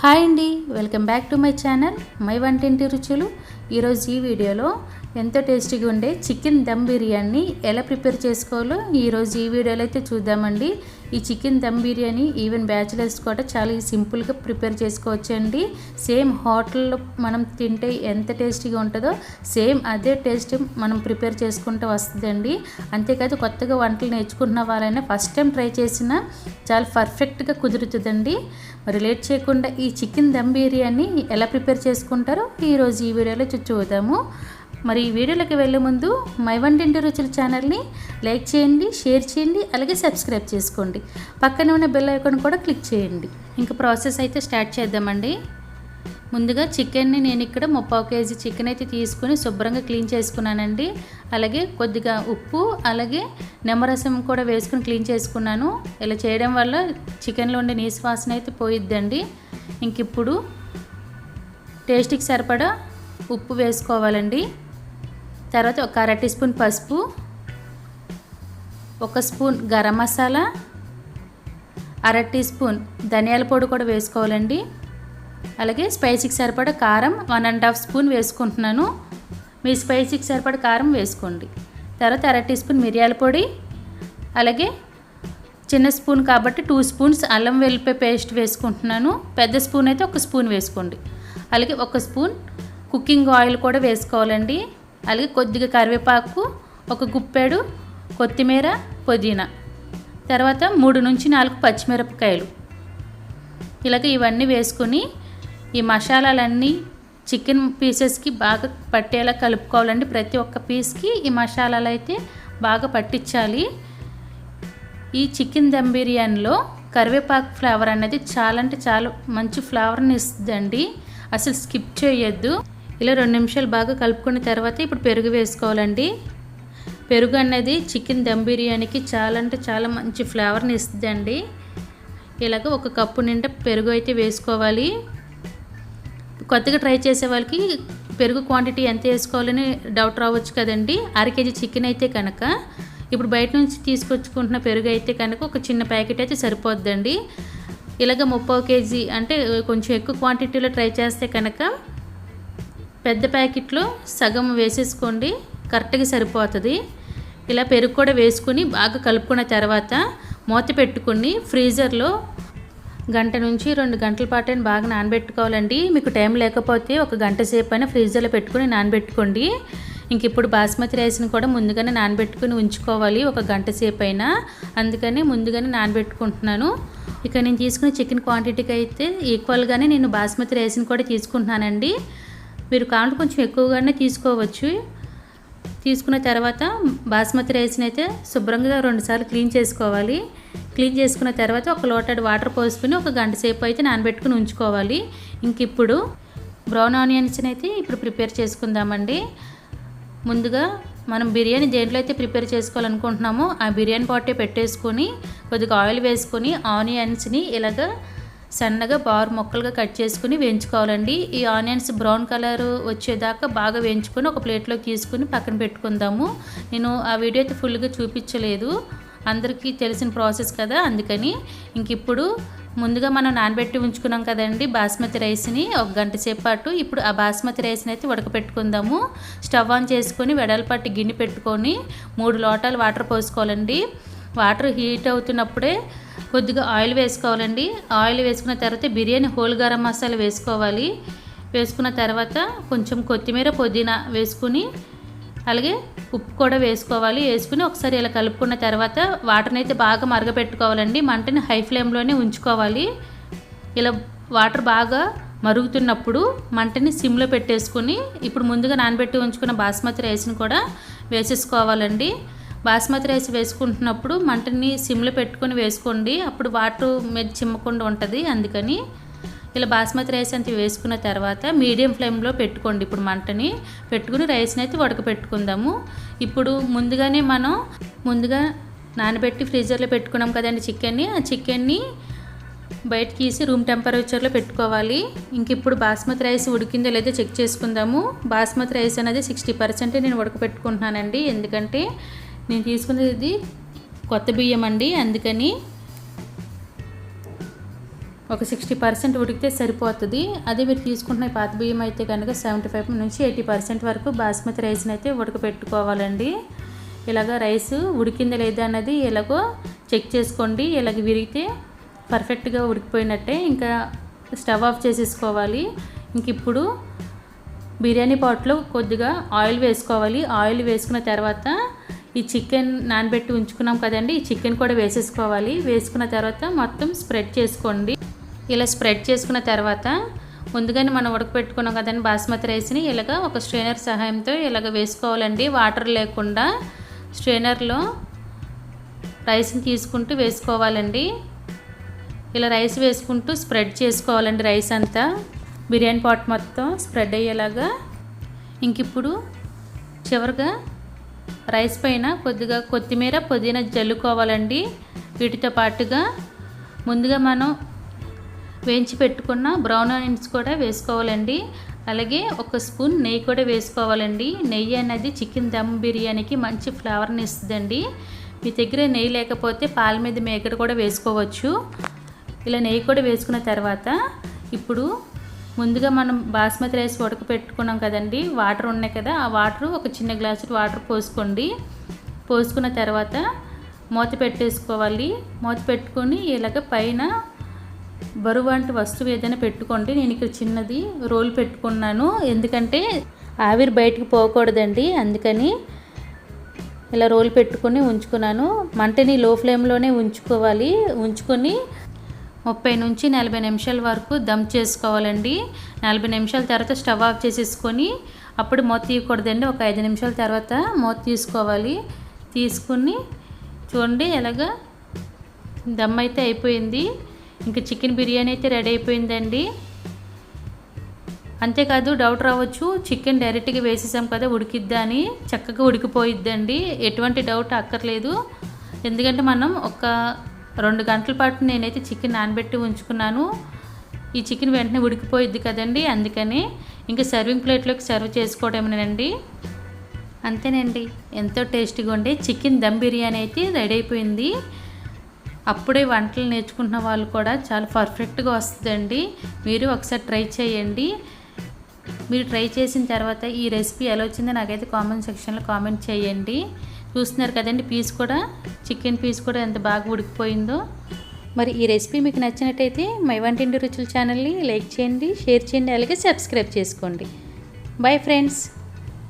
Hi అండి welcome back to my channel my Vantinti Ruchulu. ఈరోజు ఈ వీడియోలో ఎంతో టేస్టీగా ఉండే చికెన్ దమ్ బిర్యానీ ఎలా ప్రిపేర్ చేసుకోవాలో ఈరోజు ఈ వీడియోలో అయితే చూద్దామండి. ఈ chicken dum biryani even bachelors కూడా చాలా సింపుల్గా ప్రిపేర్ చేసుకోవచ్చండి. సేమ్ హోటల్లో మనం తింటే ఎంత టేస్టీగా ఉంటుందో సేమ్ అదే టేస్ట్ మనం ప్రిపేర్ చేసుకుంటూ వస్తుందండి. అంతేకాదు కొత్తగా వంటలు నేర్చుకుంటున్న వాళ్ళైనా ఫస్ట్ టైం ట్రై చేసినా చాలా పర్ఫెక్ట్గా కుదురుతుందండి. మరి లేట్ చేయకుండా ఈ చికెన్ దమ్ బిర్యానీ ఎలా ప్రిపేర్ చేసుకుంటారో ఈరోజు ఈ వీడియోలో చూద్దాము. మరి ఈ వీడియోలోకి వెళ్ళే ముందు మై వంటింటి రుచుల ఛానల్ని లైక్ చేయండి షేర్ చేయండి అలాగే సబ్స్క్రైబ్ చేసుకోండి. పక్కనే ఉన్న బెల్ ఐకాన్ కూడా క్లిక్ చేయండి. ఇంకా ప్రాసెస్ అయితే స్టార్ట్ చేద్దామండి. ముందుగా చికెన్ని నేను ఇక్కడ ముప్పావు కేజీ చికెన్ అయితే తీసుకుని శుభ్రంగా క్లీన్ చేసుకున్నానండి. అలాగే కొద్దిగా ఉప్పు అలాగే నిమ్మరసం కూడా వేసుకుని క్లీన్ చేసుకున్నాను. ఇలా చేయడం వల్ల చికెన్లో ఉండే నీసువాసన అయితే పోయిద్దండి. ఇంక ఇప్పుడు టేస్ట్కి సరిపడా ఉప్పు వేసుకోవాలండి. తర్వాత ఒక అర టీ స్పూన్ పసుపు ఒక స్పూన్ గరం మసాలా అర టీ స్పూన్ ధనియాల పొడి కూడా వేసుకోవాలండి. అలాగే స్పైసీకి సరిపడ కారం వన్ అండ్ హాఫ్ స్పూన్ వేసుకుంటున్నాను. మీ స్పైసీకి సరిపడా కారం వేసుకోండి. తర్వాత అర టీ స్పూన్ మిరియాల పొడి అలాగే చిన్న స్పూన్ కాబట్టి టూ స్పూన్స్ అల్లం వెల్లిపాయ పేస్ట్ వేసుకుంటున్నాను. పెద్ద స్పూన్ అయితే ఒక స్పూన్ వేసుకోండి. అలాగే ఒక స్పూన్ కుకింగ్ ఆయిల్ కూడా వేసుకోవాలండి. అలాగే కొద్దిగా కరివేపాకు ఒక గుప్పెడు కొత్తిమీర పుదీనా. తర్వాత మూడు నుంచి నాలుగు పచ్చిమిరపకాయలు. ఇలాగ ఇవన్నీ వేసుకొని ఈ మసాలాలన్నీ చికెన్ పీసెస్కి బాగా పట్టేలా కలుపుకోవాలండి. ప్రతి ఒక్క పీస్కి ఈ మసాలాలు అయితే బాగా పట్టించాలి. ఈ చికెన్ దమ్ బిర్యానీలో కరివేపాకు ఫ్లేవర్ అనేది చాలా అంటే చాలా మంచి ఫ్లేవర్ని ఇస్తుందండి. అసలు స్కిప్ చేయొద్దు. ఇలా రెండు నిమిషాలు బాగా కలుపుకున్న తర్వాత ఇప్పుడు పెరుగు వేసుకోవాలండి. పెరుగు అనేది చికెన్ దమ్ బిర్యానీకి చాలా అంటే చాలా మంచి ఫ్లేవర్ని ఇస్తుందండి. ఇలాగ ఒక కప్పు నిండా పెరుగు అయితే వేసుకోవాలి. కొత్తగా ట్రై చేసే వాళ్ళకి పెరుగు క్వాంటిటీ ఎంత వేసుకోవాలని డౌట్ రావచ్చు కదండి. అర కేజీ చికెన్ అయితే కనుక ఇప్పుడు బయట నుంచి తీసుకొచ్చుకుంటున్న పెరుగు అయితే కనుక ఒక చిన్న ప్యాకెట్ అయితే సరిపోద్దండి. ఇలాగ ముప్పై కేజీ అంటే కొంచెం ఎక్కువ క్వాంటిటీలో ట్రై చేస్తే కనుక పెద్ద ప్యాకెట్లో సగం వేసేసుకోండి కరెక్ట్గా సరిపోతుంది. ఇలా పెరుగు కూడా వేసుకుని బాగా కలుపుకున్న తర్వాత మూత పెట్టుకుని ఫ్రీజర్లో గంట నుంచి రెండు గంటల పాటు అయినా బాగా నానబెట్టుకోవాలండి. మీకు టైం లేకపోతే ఒక గంట సేపు అయినా ఫ్రీజర్లో పెట్టుకుని నానబెట్టుకోండి. ఇంక ఇప్పుడు బాస్మతి రైస్ని కూడా ముందుగానే నానబెట్టుకుని ఉంచుకోవాలి ఒక గంట సేపు అయినా అందుకని ముందుగానే నానబెట్టుకుంటున్నాను. ఇక నేను తీసుకున్న చికెన్ క్వాంటిటీకి అయితే ఈక్వల్గానే నేను బాస్మతి రైస్ని కూడా తీసుకుంటున్నానండి. మీరు కావాలంటే కొంచెం ఎక్కువగానే తీసుకోవచ్చు. తీసుకున్న తర్వాత బాస్మతి రైస్ని అయితే శుభ్రంగా రెండుసార్లు క్లీన్ చేసుకోవాలి. క్లీన్ చేసుకున్న తర్వాత ఒక లోటెడ్ వాటర్ పోసుకుని ఒక గంట సేపు అయితే నానబెట్టుకుని ఉంచుకోవాలి. ఇంక ఇప్పుడు బ్రౌన్ ఆనియన్స్ని అయితే ఇప్పుడు ప్రిపేర్ చేసుకుందామండి. ముందుగా మనం బిర్యానీ దేంట్లో అయితే ప్రిపేర్ చేసుకోవాలనుకుంటున్నామో ఆ బిర్యానీ పాటే పెట్టేసుకొని కొద్దిగా ఆయిల్ వేసుకొని ఆనియన్స్ని ఇలాగ సన్నగా బార్ ముక్కలుగా కట్ చేసుకుని వేయించుకోవాలండి. ఈ ఆనియన్స్ బ్రౌన్ కలర్ వచ్చేదాకా బాగా వేయించుకొని ఒక ప్లేట్లో తీసుకుని పక్కన పెట్టుకుందాము. నేను ఆ వీడియో అయితే ఫుల్గా చూపించలేదు. అందరికీ తెలిసిన ప్రాసెస్ కదా అందుకని. ఇంక ఇప్పుడు ముందుగా మనం నానబెట్టి ఉంచుకున్నాం కదండి బాస్మతి రైస్ని ఒక గంట సేపు పాటు. ఇప్పుడు ఆ బాస్మతి రైస్ని అయితే ఉడకపెట్టుకుందాము. స్టవ్ ఆన్ చేసుకొని వెడల్పాటి గిన్నె పెట్టుకొని మూడు లోటాలు వాటర్ పోసుకోవాలండి. వాటర్ హీట్ అవుతున్నప్పుడే కొద్దిగా ఆయిల్ వేసుకోవాలండి. ఆయిల్ వేసుకున్న తర్వాత బిర్యానీ హోల్ గరం మసాలా వేసుకోవాలి. వేసుకున్న తర్వాత కొంచెం కొత్తిమీర పుదీనా వేసుకుని అలాగే ఉప్పు కూడా వేసుకోవాలి. వేసుకుని ఒకసారి ఇలా కలుపుకున్న తర్వాత వాటర్ని అయితే బాగా మరగపెట్టుకోవాలండి. మంటని హై ఫ్లేమ్లోనే ఉంచుకోవాలి. ఇలా వాటర్ బాగా మరుగుతున్నప్పుడు మంటని సిమ్లో పెట్టేసుకుని ఇప్పుడు ముందుగా నానబెట్టి ఉంచుకున్న బాస్మతి రైస్ని కూడా వేసేసుకోవాలండి. బాస్మతి రైస్ వేసుకుంటున్నప్పుడు మంటని సిమ్లో పెట్టుకొని వేసుకోండి. అప్పుడు వాటర్ మీద చిమ్మకుండా ఉంటుంది. అందుకని ఇలా బాస్మతి రైస్ అంత వేసుకున్న తర్వాత మీడియం ఫ్లేమ్లో పెట్టుకోండి. ఇప్పుడు మంటని పెట్టుకుని రైస్ని అయితే ఉడకపెట్టుకుందాము. ఇప్పుడు ముందుగానే మనం ముందుగా నానబెట్టి ఫ్రీజర్లో పెట్టుకున్నాం కదండి చికెన్ని. ఆ చికెన్ని బయట తీసి రూమ్ టెంపరేచర్లో పెట్టుకోవాలి. ఇంక ఇప్పుడు బాస్మతి రైస్ ఉడికిందో లేదో చెక్ చేసుకుందాము. బాస్మతి రైస్ అనేది సిక్స్టీ పర్సెంటే నేను ఉడకపెట్టుకుంటున్నానండి. ఎందుకంటే నేను తీసుకున్నది కొత్త బియ్యం అండి అందుకని ఒక సిక్స్టీ పర్సెంట్ ఉడికితే సరిపోతుంది. అదే మీరు తీసుకుంటున్న పాత బియ్యం అయితే కనుక సెవెంటీ ఫైవ్ నుంచి ఎయిటీ పర్సెంట్ వరకు బాస్మతి రైస్ని అయితే ఉడకపెట్టుకోవాలండి ఇలాగ రైస్ ఉడికిందా లేదా అన్నది ఇలాగో చెక్ చేసుకోండి. ఇలాగ విరిగితే పర్ఫెక్ట్గా ఉడికిపోయినట్టే ఇంకా స్టవ్ ఆఫ్ చేసేసుకోవాలి. ఇంక ఇప్పుడు బిర్యానీ పాట్లో కొద్దిగా ఆయిల్ వేసుకోవాలి. ఆయిల్ వేసుకున్న తర్వాత ఈ చికెన్ నానబెట్టి ఉంచుకున్నాం కదండి. ఈ చికెన్ కూడా వేసేసుకోవాలి. వేసుకున్న తర్వాత మొత్తం స్ప్రెడ్ చేసుకోండి. ఇలా స్ప్రెడ్ చేసుకున్న తర్వాత ముందుగానే మనం ఉడకపెట్టుకున్నాం కదండి బాస్మతి రైస్ని. ఇలాగ ఒక స్ట్రైనర్ సహాయంతో ఇలాగ వేసుకోవాలండి. వాటర్ లేకుండా స్ట్రైనర్లో రైస్ని తీసుకుంటూ వేసుకోవాలండి. ఇలా రైస్ వేసుకుంటూ స్ప్రెడ్ చేసుకోవాలండి రైస్ అంతా. బిర్యానీ పాట్ మొత్తం స్ప్రెడ్ అయ్యేలాగా. ఇంక ఇప్పుడు చివరిగా రైస్ పైన కొద్దిగా కొత్తిమీర పుదీనా జల్లుకోవాలండి. వీటితో పాటుగా ముందుగా మనం వేయించి పెట్టుకున్న బ్రౌన్ ఆనియన్స్ కూడా వేసుకోవాలండి. అలాగే ఒక స్పూన్ నెయ్యి కూడా వేసుకోవాలండి. నెయ్యి అనేది చికెన్ దమ్ బిర్యానీకి మంచి ఫ్లేవర్ని ఇస్తుందండి. మీ దగ్గర నెయ్యి లేకపోతే పాల మీద మేకడ కూడా వేసుకోవచ్చు. ఇలా నెయ్యి కూడా వేసుకున్న తర్వాత ఇప్పుడు ముందుగా మనం బాస్మతి రైస్ ఉడకపెట్టుకున్నాం కదండి. వాటర్ ఉన్నాయి కదా ఆ వాటర్ ఒక చిన్న గ్లాసు వాటర్ పోసుకోండి. పోసుకున్న తర్వాత మూత పెట్టేసుకోవాలి. మూత పెట్టుకొని ఇలాగ పైన బరువు వంటి వస్తువు ఏదైనా పెట్టుకోండి. నేను ఇక్కడ చిన్నది రోల్ పెట్టుకున్నాను. ఎందుకంటే ఆవిరి బయటికి పోకూడదండి. అందుకని ఇలా రోల్ పెట్టుకొని ఉంచుకున్నాను. మంటని లో ఫ్లేమ్లోనే ఉంచుకోవాలి. ఉంచుకొని ముప్పై నుంచి నలభై నిమిషాల వరకు దమ్ చేసుకోవాలండి. నలభై నిమిషాల తర్వాత స్టవ్ ఆఫ్ చేసేసుకొని అప్పుడు మూత తీయకూడదండి. ఒక ఐదు నిమిషాల తర్వాత మూత తీసుకోవాలి. తీసుకుని చూడండి ఎలాగా దమ్ అయితే అయిపోయింది. ఇంకా చికెన్ బిర్యానీ అయితే రెడీ అయిపోయిందండి. అంతేకాదు డౌట్ రావచ్చు చికెన్ డైరెక్ట్గా వేసేసాం కదా ఉడికిద్దా అని. చక్కగా ఉడికిపోయిద్దండి. ఎటువంటి డౌట్ అక్కర్లేదు. ఎందుకంటే మనం ఒక రెండు గంటల పాటు నేనైతే చికెన్ నానబెట్టి ఉంచుకున్నాను. ఈ చికెన్ వెంటనే ఉడికిపోయిద్ది కదండి అందుకని ఇంకా సర్వింగ్ ప్లేట్లోకి సర్వ్ చేసుకోవడమేనండి. అంతేనండి ఎంతో టేస్టీగా ఉండే చికెన్ దమ్ బిర్యానీ అయితే రెడీ అయిపోయింది. అప్పుడే వంటలు నేర్చుకుంటున్న వాళ్ళు కూడా చాలా పర్ఫెక్ట్గా వస్తుందండి. మీరు ఒకసారి ట్రై చేయండి. మీరు ట్రై చేసిన తర్వాత ఈ రెసిపీ ఎలా వచ్చిందో నాకైతే కామెంట్ సెక్షన్లో కామెంట్ చేయండి. చూస్తున్నారు కదండి పీస్ కూడా చికెన్ పీస్ కూడా ఎంత బాగా ఉడికిపోయిందో. మరి ఈ రెసిపీ మీకు నచ్చినట్టయితే మై వంటింటి రుచుల ఛానల్ని లైక్ చేయండి షేర్ చేయండి అలాగే సబ్స్క్రైబ్ చేసుకోండి. Bye friends.